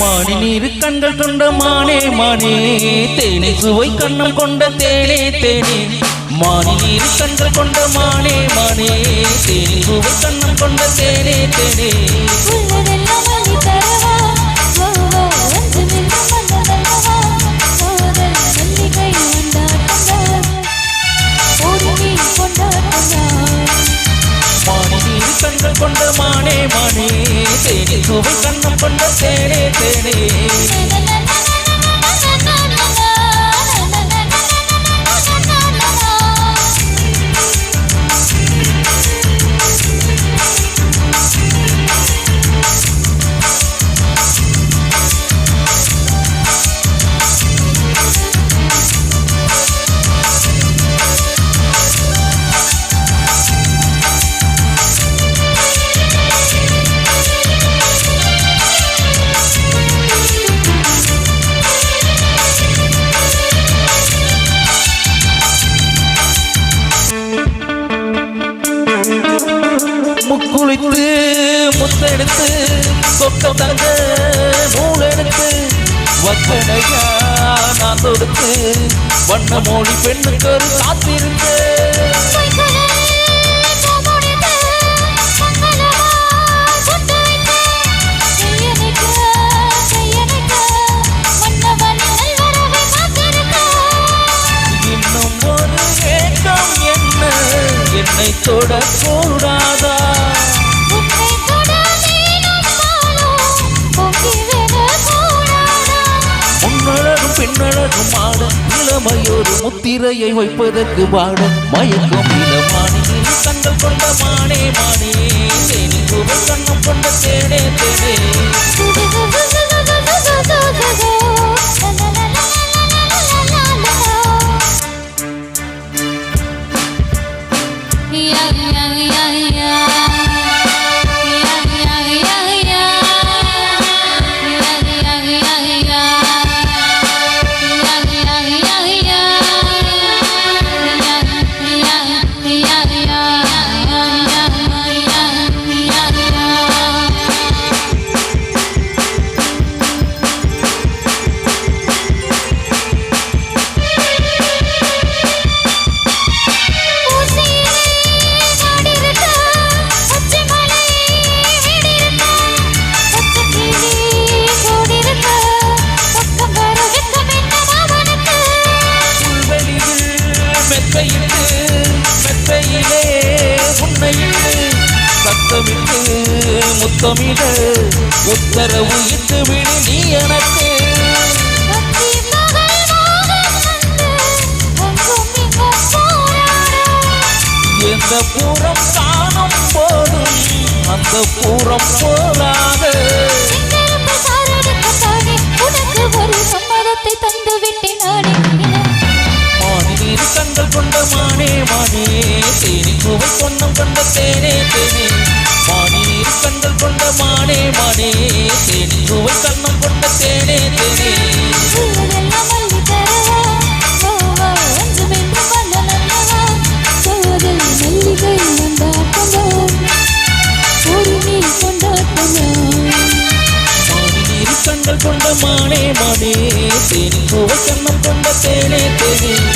மானி நீர் கண்கள் கொண்ட மானே மானே. தேனை சுவை கண்ணம் கொண்ட தேனே தேனே. மானி நீர் கண்கள் கொண்ட மானே மானே. தேனை சுவை கண்ணம் கொண்ட தேனே தேனே. பூவை கண்ணம் பொண்ண சொந்தெடுத்து சொத்தம் தந்த நூலெடுத்து வக்கடையா நான் தொடுத்து வண்ண மொழி பெண்ணுக்கு ஒரு காத்திருந்தேன். என்னை? தொட முன்னழகும் பின்னழகும் ஆட இளமையொரு முத்திரையை வைப்பதற்கு வாட மயக்கும் இளமானியில் கண்கள் கொண்ட மானே மானே. தேனி கண்ணம் கொண்ட தேனே தேனே. முத்தமிட உத்தரவு இட்டு விடு நீ எனக்கு. எந்த பூரம் காணும் போதும் அந்த பூரம் போராத மாணி கண்கள் கொண்ட மானே மானே தேனி சுவை கொண்டம் கொண்ட தேனே தேனே. கண்கள் கொண்ட மானே மானே. தேனி சுவை கண்ணம் கொண்ட தேனே தேனே. கொண்ட மானே மானே. தேனி சுவை கண்ணம் கொண்ட தேனே தேனே.